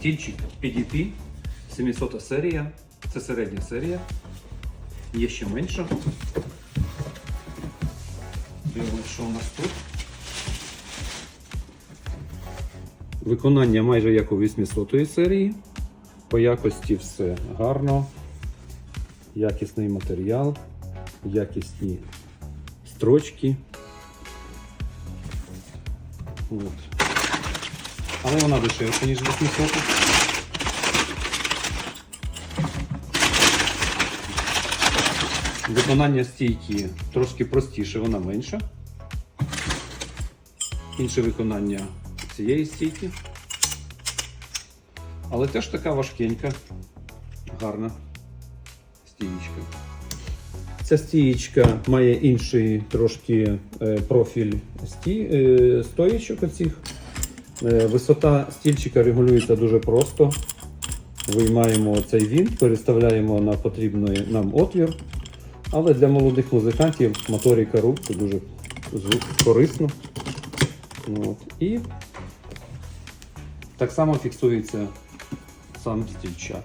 Стільчик PDP 700 серія. Це середня серія. Є ще менша. Дивимося, що у нас тут. Виконання майже як у 800 серії. По якості все гарно. Якісний матеріал, якісні строчки. Але вона дешевша, ніж 800. Виконання стійки трошки простіше, вона менша. Інше виконання цієї стійки. Але теж така важкенька, гарна стієчка. Ця стієчка має інший трошки е, профіль сті, е, стоїчок оцих. Е, Висота стільчика регулюється дуже просто. Виймаємо цей вінт, переставляємо на потрібний нам отвір. Але для молодих музикантів моторика рук це дуже корисно. От. І так само фіксується сам стільчак.